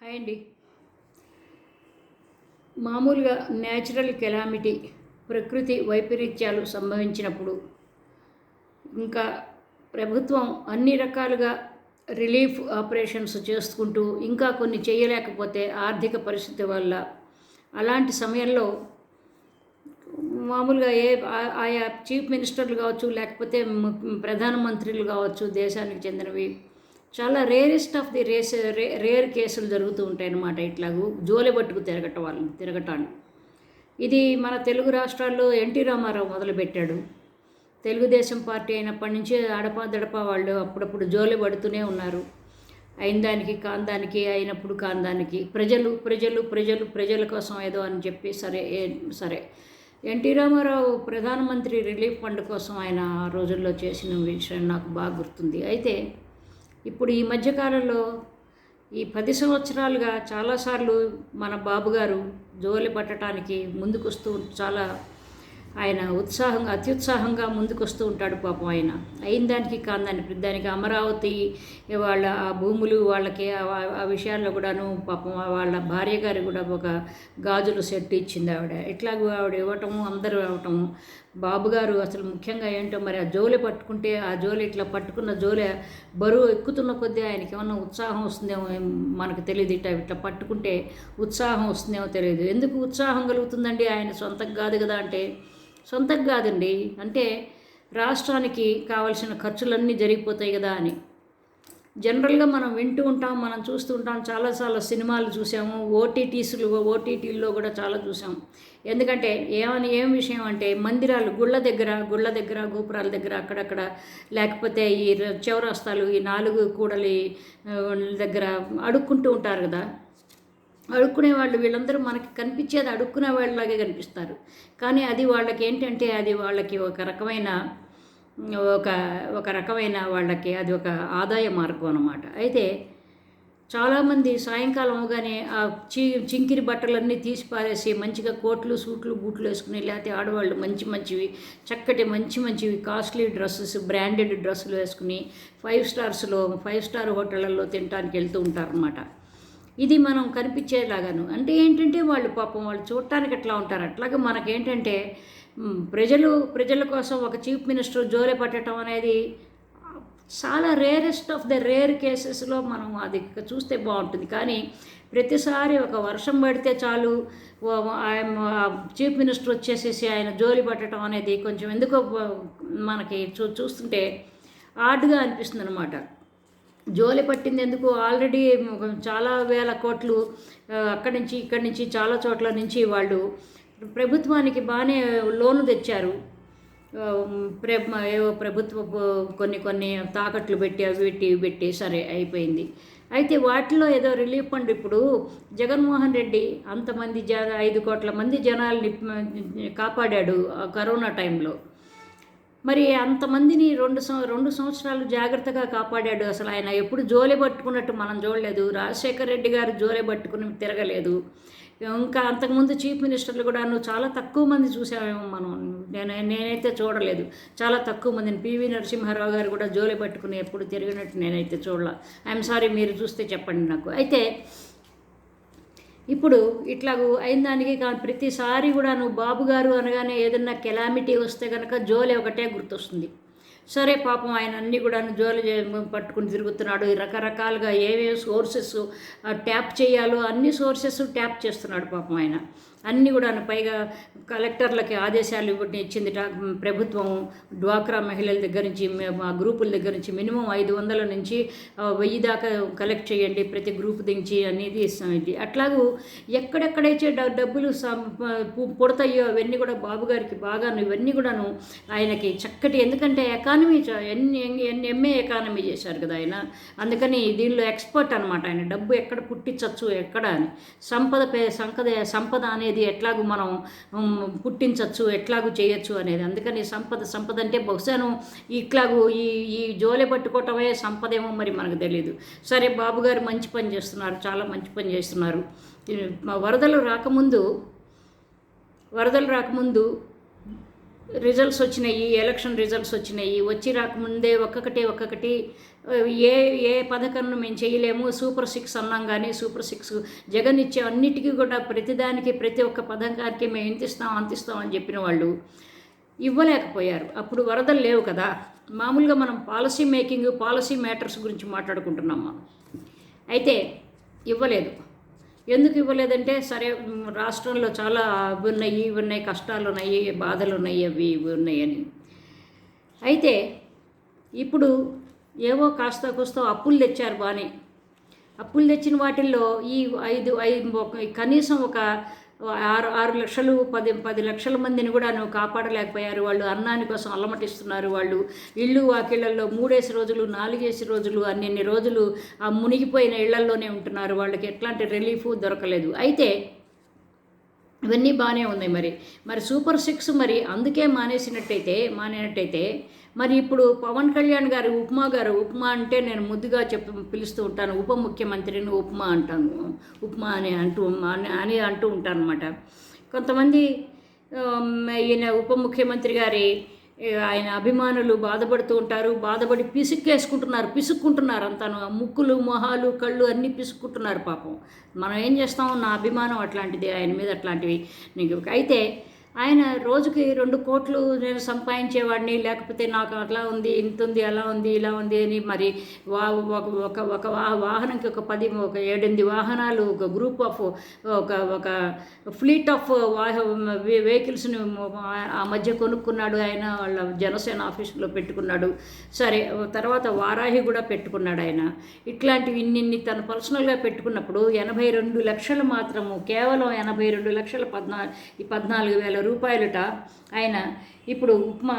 Hi అండి. మామూలుగా natural calamity ప్రకృతి వైపరీత్యాలు సంభవించినప్పుడు ఇంకా ప్రభుత్వం అన్ని రకాలుగా రిలీఫ్ ఆపరేషన్స్ చేసుకుంటూ ఇంకా కొన్ని చేయలేకపోతే ఆర్థిక పరిస్థితి వల్ల అలాంటి సమయంలో మామూలుగా ఏ ఆయా చీఫ్ మినిస్టర్లు కావచ్చు లేకపోతే ప్రధానమంత్రులు కావచ్చు దేశానికి చెందినవి చాలా rarest of the rare re rare కేసులు జరుగుతూ ఉంటాయి అన్నమాట ఇట్లాగూ. జోలె పట్టుకు తిరగటం వాళ్ళని తిరగటాన్ని. ఇది మన తెలుగు రాష్ట్రాల్లో ఎన్టీ రామారావు మొదలుపెట్టాడు. తెలుగుదేశం పార్టీ అయినప్పటి నుంచి అడపా దడపా వాళ్ళు అప్పుడప్పుడు జోలి పడుతూనే ఉన్నారు. అయిన దానికి కాందానికి అయినప్పుడు కాందానికి. ప్రజలు ప్రజలు ప్రజలు ప్రజల కోసం ఏదో అని చెప్పి సరే సరే. ఎన్టీ రామారావు ప్రధానమంత్రి రిలీఫ్ ఫండ్ కోసం ఆయన ఆ రోజుల్లో చేసిన విషయం నాకు బాగా గుర్తుంది. అయితే ఇప్పుడు ఈ మధ్యకాలంలో ఈ పది సంవత్సరాలుగా చాలాసార్లు మన బాబుగారు జోలి పట్టడానికి ముందుకొస్తూ చాలా ఆయన ఉత్సాహంగా అత్యుత్సాహంగా ముందుకొస్తూ ఉంటాడు పాపం ఆయన. అయిన దానికి కాందానికి దానికి అమరావతి వాళ్ళ ఆ భూములు వాళ్ళకి ఆ- విషయాల్లో కూడాను పాపం వాళ్ళ భార్య గారు కూడా ఒక గాజులు సెట్ ఇచ్చింది ఆవిడ. ఇట్లాగూ ఆవిడ ఇవ్వటము అందరూ ఇవ్వటము బాబుగారు అసలు ముఖ్యంగా ఏంటో మరి ఆ జోలి పట్టుకుంటే ఆ జోలి ఇట్లా పట్టుకున్న జోలి బరువు ఎక్కుతున్న కొద్దీ ఆయనకి ఏమన్నా ఉత్సాహం వస్తుందేమో మనకు తెలియదు. ఇట్లా ఇట్లా పట్టుకుంటే ఉత్సాహం వస్తుందేమో తెలియదు. ఎందుకు ఉత్సాహం కలుగుతుందండి? ఆయన సొంతం కాదు కదా అంటే. సొంతం కాదండి. అంటే రాష్ట్రానికి కావలసిన ఖర్చులన్నీ జరిగిపోతాయి కదా అని. జనరల్గా మనం వింటూ ఉంటాం మనం చూస్తూ ఉంటాం. చాలా చాలా సినిమాలు చూసాము. ఓటీటీస్లు ఓటీటీల్లో కూడా చాలా చూసాము. ఎందుకంటే ఏమని ఏం విషయం అంటే మందిరాలు గుళ్ళ దగ్గర గుళ్ళ దగ్గర గోపురాల దగ్గర అక్కడక్కడ లేకపోతే ఈ ర- చౌరస్తాలు ఈ నాలుగు కూడలి దగ్గర అడుక్కుంటూ ఉంటారు కదా. అడుక్కునే వాళ్ళు వీళ్ళందరూ మనకి కనిపించేది అడుక్కునే వాళ్ళలాగే కనిపిస్తారు. కానీ అది వాళ్ళకి ఏంటంటే అది వాళ్ళకి ఒక రకమైన ఒక ఒక రకమైన వాళ్ళకి అది ఒక ఆదాయ మార్గం అనమాట అయితే చాలామంది సాయంకాలం అవగానే ఆ చి చింకిరి బట్టలన్నీ తీసి పారేసి మంచిగా కోట్లు సూట్లు బూట్లు వేసుకుని లేకపోతే ఆడవాళ్ళు మంచి మంచివి చక్కటి మంచి మంచివి కాస్ట్లీ డ్రెస్సెస్ బ్రాండెడ్ డ్రెస్సులు వేసుకుని ఫైవ్ స్టార్స్లో ఫైవ్ స్టార్ హోటళ్ళల్లో తినడానికి వెళ్తూ ఉంటారనమాట ఇది మనం కనిపించేలాగాను. అంటే ఏంటంటే వాళ్ళు పాపం వాళ్ళు చూడటానికి అట్లా ఉంటారు? అట్లాగే మనకేంటంటే ప్రజలు ప్రజల కోసం ఒక చీఫ్ మినిస్టర్ జోలి పట్టడం అనేది చాలా రేరెస్ట్ ఆఫ్ ద రేర్ కేసెస్లో మనం అది చూస్తే బాగుంటుంది. కానీ ప్రతిసారి ఒక వర్షం పడితే చాలు ఆయన చీఫ్ మినిస్టర్ వచ్చేసేసి ఆయన జోలి పట్టడం అనేది కొంచెం ఎందుకో మనకి చూ చూస్తుంటే ఆర్డ్గా అనిపిస్తుంది అనమాట జోలి పట్టింది ఎందుకు? ఆల్రెడీ చాలా వేల కోట్లు అక్కడి నుంచి ఇక్కడి నుంచి చాలా చోట్ల నుంచి వాళ్ళు ప్రభుత్వానికి బాగానే లోను తెచ్చారు. ప్ర ఏవో ప్రభుత్వ కొన్ని కొన్ని తాకట్లు పెట్టి అవి పెట్టి ఇవి పెట్టి సరే అయిపోయింది. అయితే వాటిలో ఏదో రిలీఫ్ ఫండ్ ఇప్పుడు జగన్మోహన్ రెడ్డి అంతమంది జ ఐదు కోట్ల మంది జనాల్ని కాపాడాడు ఆ కరోనా టైంలో. మరి అంతమందిని రెండు సంవ రెండు సంవత్సరాలు జాగ్రత్తగా కాపాడాడు అసలు ఆయన. ఎప్పుడు జోలే పట్టుకున్నట్టు మనం చూడలేదు. రాజశేఖర రెడ్డి గారు జోలే పట్టుకుని తిరగలేదు. ఇంకా అంతకుముందు చీఫ్ మినిస్టర్లు కూడా నువ్వు చాలా తక్కువ మంది చూసామేమో మనం. నేను నేనైతే చూడలేదు. చాలా తక్కువ మందిని. పివి నరసింహారావు గారు కూడా జోలే పట్టుకుని ఎప్పుడు తిరిగినట్టు నేనైతే చూడలే. ఐఎమ్ సారీ మీరు చూస్తే చెప్పండి నాకు. అయితే ఇప్పుడు ఇట్లాగూ అయిన దానికి కానీ ప్రతిసారి కూడా నువ్వు బాబు గారు అనగానే ఏదన్నా కెలామిటీ వస్తే కనుక జోలి ఒకటే గుర్తొస్తుంది. సరే పాపం ఆయన అన్నీ కూడా జోలు పట్టుకుని తిరుగుతున్నాడు. రకరకాలుగా ఏవేవి సోర్సెస్ ట్యాప్ చేయాలో అన్ని సోర్సెస్ ట్యాప్ చేస్తున్నాడు పాపం ఆయన. అన్నీ కూడా పైగా కలెక్టర్లకి ఆదేశాలు ఇవ్వడం ఇచ్చింది ప్రభుత్వం డ్వాక్రా మహిళల దగ్గర నుంచి మా గ్రూపుల దగ్గర నుంచి మినిమం ఐదు వందల నుంచి వెయ్యి దాకా కలెక్ట్ చేయండి. ప్రతి గ్రూప్ దించి అనేది ఇస్తాం ఇది. అట్లాగూ ఎక్కడెక్కడైతే డబ్బులు పుడతాయో అవన్నీ కూడా బాబు గారికి బాగాను ఇవన్నీ కూడాను ఆయనకి చక్కటి. ఎందుకంటే ఎకానమీ ఎకానమీ ఎన్ని ఎన్ని ఎంఏ ఎకానమీ చేశారు కదా ఆయన. అందుకని దీనిలో ఎక్స్పర్ట్ అనమాట ఆయన. డబ్బు ఎక్కడ పుట్టించవచ్చు ఎక్కడ అని. సంపద పే సంపద సంపద అనేది ఎట్లాగూ మనం పుట్టించవచ్చు ఎట్లాగూ చేయొచ్చు అనేది. అందుకని సంపద సంపద అంటే బహుశాను ఇట్లాగూ ఈ ఈ జోలె పట్టుకోవటమే సంపదేమో మరి మనకు తెలియదు సరే బాబు గారు మంచి పని చేస్తున్నారు చాలా మంచి పని చేస్తున్నారు. వరదలు రాకముందు వరదలు రాకముందు రిజల్ట్స్ వచ్చినాయి ఎలక్షన్ రిజల్ట్స్ వచ్చినాయి. వచ్చి రాకముందే ఒక్కొక్కటి ఒక్కొక్కటి ఏ ఏ పథకాన్ని మేము చేయలేము. సూపర్ సిక్స్ అన్నాం కానీ సూపర్ సిక్స్ జగన్ ఇచ్చే అన్నిటికీ కూడా ప్రతిదానికి ప్రతి ఒక్క పథకానికి మేము ఇంతిస్తాం అంతిస్తాం అని చెప్పిన వాళ్ళు ఇవ్వలేకపోయారు. అప్పుడు వరదలు లేవు కదా. మామూలుగా మనం పాలసీ మేకింగ్ పాలసీ మ్యాటర్స్ గురించి మాట్లాడుకుంటున్నాము? అయితే ఇవ్వలేదు. ఎందుకు ఇవ్వలేదంటే సరే రాష్ట్రంలో చాలా అవి ఉన్నాయి ఇవి ఉన్నాయి కష్టాలు ఉన్నాయి బాధలు ఉన్నాయి అవి ఇవి ఉన్నాయని అయితే ఇప్పుడు ఏవో కాస్త కూస్తో అప్పులు తెచ్చారు బాగానే అప్పులు తెచ్చిన వాటిల్లో ఈ ఐదు ఐదు ఒక- కనీసం ఒక ఆరు ఆరు లక్షలు పది పది లక్షల మందిని కూడా నువ్వు కాపాడలేకపోయారు. వాళ్ళు అన్నాని కోసం అల్లమటిస్తున్నారు. వాళ్ళు ఇళ్ళు వాకిళ్ళలో మూడేసి రోజులు నాలుగేసి రోజులు అన్నిన్ని రోజులు ఆ మునిగిపోయిన ఇళ్ళల్లోనే ఉంటున్నారు. వాళ్ళకి ఎట్లాంటి రిలీఫ్ దొరకలేదు. అయితే ఇవన్నీ బాగానే ఉన్నాయి మరి. మరి సూపర్ సిక్స్ మరి అందుకే మానేసినట్టయితే మానేనట్టయితే మరి ఇప్పుడు పవన్ కళ్యాణ్ గారి ఉప్మా గారు ఉప్మా అంటే నేను ముద్దుగా చెప్పి పిలుస్తూ ఉంటాను. ఉప ముఖ్యమంత్రిని ఉప్మా అంటాను. ఉప్మా అని అంటూ అని అని అంటూ ఉంటాను అనమాట కొంతమంది ఈయన ఉప ముఖ్యమంత్రి గారి ఆయన అభిమానులు బాధపడుతూ ఉంటారు. బాధపడి పిసుక్కేసుకుంటున్నారు పిసుక్కుంటున్నారు అంతాను. ముక్కులు మొహాలు కళ్ళు అన్నీ పిసుక్కుంటున్నారు పాపం. మనం ఏం చేస్తాం? నా అభిమానం అట్లాంటిది ఆయన మీద అట్లాంటివి. నీకు అయితే ఆయన రోజుకి రెండు కోట్లు నేను సంపాదించేవాడిని లేకపోతే నాకు అట్లా ఉంది ఇంత ఉంది అలా ఉంది ఇలా ఉంది అని మరి వా ఒక ఒక ఒక వాహనంకి ఒక పది ఒక ఏడెనిమిది వాహనాలు ఒక గ్రూప్ ఆఫ్ ఒక ఒక ఫ్లీట్ ఆఫ్ వాహ వెహికల్స్ని ఆ మధ్య కొనుక్కున్నాడు ఆయన వాళ్ళ జనసేన ఆఫీసులో పెట్టుకున్నాడు. సరే తర్వాత వారాహి కూడా పెట్టుకున్నాడు ఆయన. ఇట్లాంటివి ఇన్నిన్ని తను పర్సనల్గా పెట్టుకున్నప్పుడు ఎనభై రెండు లక్షలు మాత్రము కేవలం ఎనభై రెండు లక్షల పద్నా ఈ పద్నాలుగు వేల రూపాయలుట ఆయన ఇప్పుడు ఉప్మా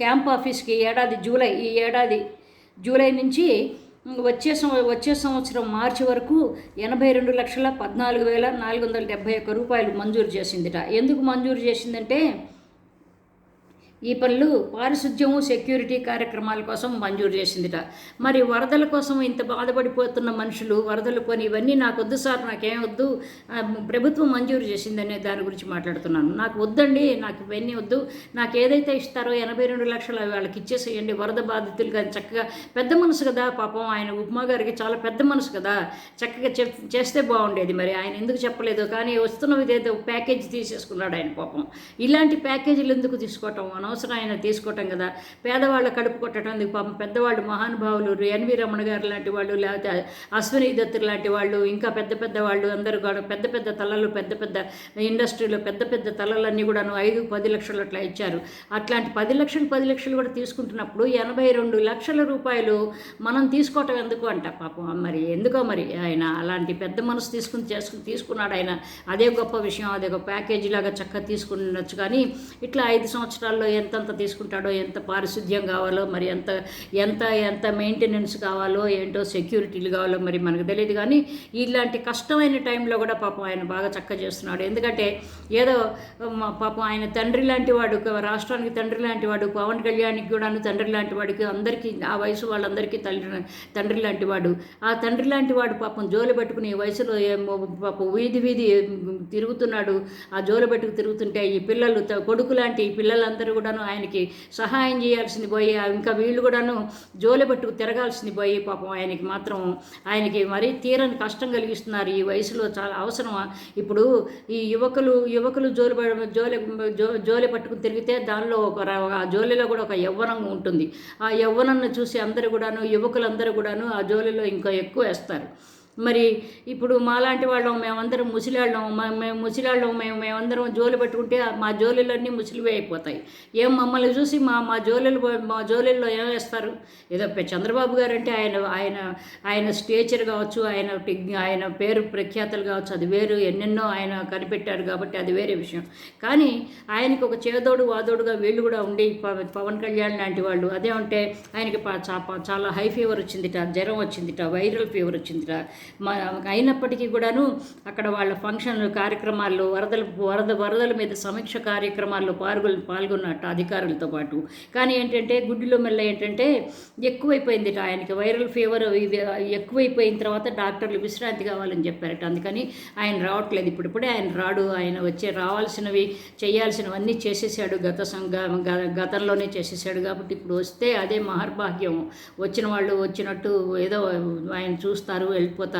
క్యాంప్ ఆఫీస్కి ఏడాది జూలై ఈ ఏడాది జూలై నుంచి వచ్చే సంవ వచ్చే సంవత్సరం మార్చి వరకు ఎనభై రెండు లక్షల పద్నాలుగు వేల నాలుగు వందల డెబ్బై ఒక్క రూపాయలు మంజూరు చేసిందిట. ఎందుకు మంజూరు చేసిందంటే ఈ పనులు పారిశుద్ధ్యము సెక్యూరిటీ కార్యక్రమాల కోసం మంజూరు చేసిందిట. మరి వరదల కోసం ఇంత బాధపడిపోతున్న మనుషులు వరదలు కొని ఇవన్నీ నాకు వద్దు సార్ నాకేం వద్దు ప్రభుత్వం మంజూరు చేసిందనే దాని గురించి మాట్లాడుతున్నాను. నాకు వద్దండి నాకు ఇవన్నీ వద్దు. నాకు ఏదైతే ఇస్తారో ఎనభై రెండు లక్షలు అవి వాళ్ళకి ఇచ్చేసేయండి. వరద బాధితులు కానీ చక్కగా పెద్ద మనసు కదా పాపం ఆయన ఉప్మా గారికి చాలా పెద్ద మనసు కదా. చక్కగా చెప్ చేస్తే బాగుండేది మరి. ఆయన ఎందుకు చెప్పలేదు? కానీ వస్తున్నది ఏదో ప్యాకేజ్ తీసేసుకున్నాడు ఆయన పాపం. ఇలాంటి ప్యాకేజీలు ఎందుకు తీసుకోవటం మనం? అవసరం ఆయన తీసుకోవటం కదా. పేదవాళ్ళ కడుపు కొట్టడం ఎందుకు పాపం పెద్దవాళ్ళు మహానుభావులు ఎన్వి రమణ గారు లాంటి వాళ్ళు లేకపోతే అశ్విని దత్తులు లాంటి వాళ్ళు ఇంకా పెద్ద పెద్ద వాళ్ళు అందరూ కూడా పెద్ద పెద్ద తలలు పెద్ద పెద్ద ఇండస్ట్రీలో పెద్ద పెద్ద తలలన్నీ కూడాను ఐదు పది లక్షలు అట్లా ఇచ్చారు. అట్లాంటి పది లక్షలు పది లక్షలు కూడా తీసుకుంటున్నప్పుడు ఎనభై రెండు లక్షల రూపాయలు మనం తీసుకోవటం ఎందుకు అంట పాపం. మరి ఎందుకో మరి ఆయన అలాంటి పెద్ద మనసు తీసుకుని చేసుకుని తీసుకున్నాడు ఆయన. అదే గొప్ప విషయం అదే ఒక ప్యాకేజీ లాగా చక్కగా తీసుకునొచ్చు కానీ ఇట్లా ఐదు సంవత్సరాల్లో ఎంతంత తీసుకుంటాడో ఎంత పారిశుద్ధ్యం కావాలో మరి ఎంత ఎంత ఎంత మెయింటెనెన్స్ కావాలో ఏంటో సెక్యూరిటీలు కావాలో మరి మనకు తెలియదు. కానీ ఇలాంటి కష్టమైన టైంలో కూడా పాపం ఆయన బాగా చక్కగా చేస్తున్నాడు. ఎందుకంటే ఏదో మా పాపం ఆయన తండ్రి లాంటి వాడు రాష్ట్రానికి తండ్రి లాంటి వాడు పవన్ కళ్యాణ్కి కూడాను తండ్రి లాంటి వాడికి అందరికీ ఆ వయసు వాళ్ళందరికీ తండ్రి తండ్రి లాంటి వాడు. ఆ తండ్రి లాంటి వాడు పాపం జోలు పెట్టుకుని ఈ వయసులో పాపం వీధి వీధి తిరుగుతున్నాడు. ఆ జోలు పెట్టుకు తిరుగుతుంటే ఈ పిల్లలు త- కొడుకు లాంటి ఈ పిల్లలందరూ కూడాను ఆయనకి సహాయం చేయాల్సింది పోయి ఆ ఇంకా వీళ్ళు కూడాను జోలి పట్టుకు తిరగాల్సింది పోయి పాపం ఆయనకి మాత్రం ఆయనకి మరీ తీరని కష్టం కలిగిస్తున్నారు ఈ వయసులో చాలా అవసరమా ఇప్పుడు ఈ యువకులు యువకులు జోలి పడ- జోలి జోలి పట్టుకుని తిరిగితే దానిలో ఒక ఆ జోలిలో కూడా ఒక యవ్వనం ఉంటుంది. ఆ యవ్వనాన్ని చూసి అందరూ కూడాను యువకులందరూ కూడాను ఆ జోలిలో ఇంకా ఎక్కువ వేస్తారు. మరి ఇప్పుడు మాలాంటి వాళ్ళం మేమందరం ముసిలాళ్ళం మ- మేము ముసిలాళ్ళం మేము మేమందరం జోలు పెట్టుకుంటే మా జోలులన్నీ ముసిలివే అయిపోతాయి. ఏం మమ్మల్ని చూసి మా మా జోలులు మా జోలుల్లో ఏం వేస్తారు? ఏదో చంద్రబాబు గారు అంటే ఆయన ఆయన ఆయన స్టేచర్ కావచ్చు ఆయన ఆయన పేరు ప్రఖ్యాతలు కావచ్చు అది వేరు. ఎన్నెన్నో ఆయన కనిపెట్టారు కాబట్టి అది వేరే విషయం. కానీ ఆయనకు ఒక చేదోడు వాదోడుగా వీళ్ళు కూడా ఉండి పవన్ కళ్యాణ్ లాంటి వాళ్ళు. అదే ఉంటే ఆయనకి చాలా హై ఫీవర్ వచ్చిందిట జ్వరం వచ్చిందిట వైరల్ ఫీవర్ వచ్చిందిట. అయినప్పటికీ కూడాను అక్కడ వాళ్ళ ఫంక్షన్లు కార్యక్రమాల్లో వరదలు వరద వరదల మీద సమీక్ష కార్యక్రమాల్లో పాల్గొ పాల్గొన్నట్టు అధికారులతో పాటు. కానీ ఏంటంటే గుడ్డిలో మెల్ల ఏంటంటే ఎక్కువైపోయింది ఆయనకి వైరల్ ఫీవర్ ఎక్కువైపోయిన తర్వాత డాక్టర్లు విశ్రాంతి కావాలని చెప్పారట. అందుకని ఆయన రావట్లేదు. ఇప్పుడిప్పుడే ఆయన రాడు. ఆయన వచ్చే రావాల్సినవి చేయాల్సినవన్నీ చేసేసాడు. గత గతంలోనే చేసేసాడు కాబట్టి ఇప్పుడు వస్తే అదే మహర్భాగ్యం. వచ్చిన వాళ్ళు వచ్చినట్టు ఏదో ఆయన చూస్తారు వెళ్ళిపోతారు.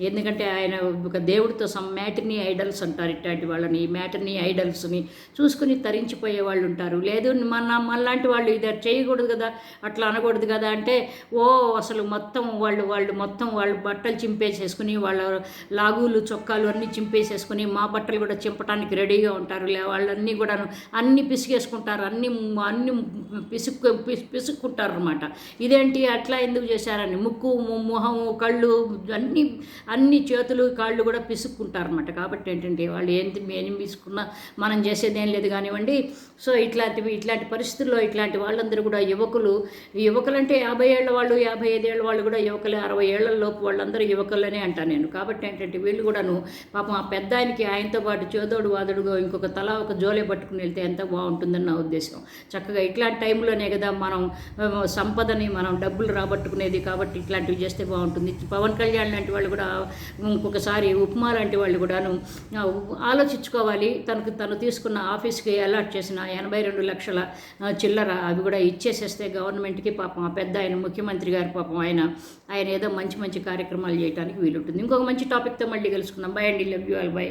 ఎందుకంటే ఆయన ఒక దేవుడితో సమ్ మ్యాటర్నీ ఐడల్స్ అంటారు ఇట్లాంటి వాళ్ళని. మ్యాటర్నీ ఐడల్స్ని చూసుకుని తరించిపోయే వాళ్ళు ఉంటారు. లేదు మన మళ్ళాంటి వాళ్ళు ఇది చేయకూడదు కదా అట్లా అనకూడదు కదా అంటే ఓ అసలు మొత్తం వాళ్ళు వాళ్ళు మొత్తం వాళ్ళు బట్టలు చింపేసేసుకుని వాళ్ళ లాగులు చొక్కాలు అన్నీ చింపేసేసుకుని మా బట్టలు కూడా చింపడానికి రెడీగా ఉంటారు. లే వాళ్ళన్నీ కూడా అన్ని పిసిగేసుకుంటారు అన్ని అన్ని పిసుక్కు పిసుక్కుంటారు అనమాట ఇదేంటి? అట్లా ఎందుకు చేశారని? ముక్కు ము- మొహము కళ్ళు అన్ని అన్ని చేతులు కాళ్ళు కూడా పిసుక్కుంటారు అనమాట కాబట్టి ఏంటంటే వాళ్ళు ఏంటి ఏం పిసుకున్నా మనం చేసేదేం లేదు కానివ్వండి. సో ఇట్లాంటివి ఇట్లాంటి పరిస్థితుల్లో ఇట్లాంటి వాళ్ళందరూ కూడా యువకులు యువకులంటే యాభై ఏళ్ళ వాళ్ళు యాభై ఐదేళ్ళ వాళ్ళు కూడా యువకులు అరవై ఏళ్ళ లోపు వాళ్ళందరూ యువకులనే అంటాను నేను. కాబట్టి ఏంటంటే వీళ్ళు కూడాను పాపం ఆ పెద్ద ఆయనకి ఆయనతో పాటు చేదోడు వాదుడుగా ఇంకొక తల ఒక జోలే పట్టుకుని వెళ్తే ఎంత బాగుంటుందని నా ఉద్దేశం. చక్కగా ఇట్లాంటి టైంలోనే కదా మనం సంపదని మనం డబ్బులు రాబట్టుకునేది కాబట్టి ఇట్లాంటివి చేస్తే బాగుంటుంది. పవన్ కళ్యాణ్ లాంటి వాళ్ళు కూడా ఇంకొకసారి ఉప్మా లాంటి వాళ్ళు కూడాను ఆలోచించుకోవాలి. తనకు తను తీసుకున్న ఆఫీస్కి అలాట్ చేసిన ఎనభై రెండు లక్షల చిల్లర అవి కూడా ఇచ్చేసేస్తే గవర్నమెంట్కి పాపం ఆ పెద్ద ఆయన ముఖ్యమంత్రి గారి పాపం ఆయన ఆయన ఏదో మంచి మంచి కార్యక్రమాలు చేయడానికి వీలుంటుంది. ఇంకొక మంచి టాపిక్తో మళ్ళీ కలుసుకుందాం. బై అండి. Love you all by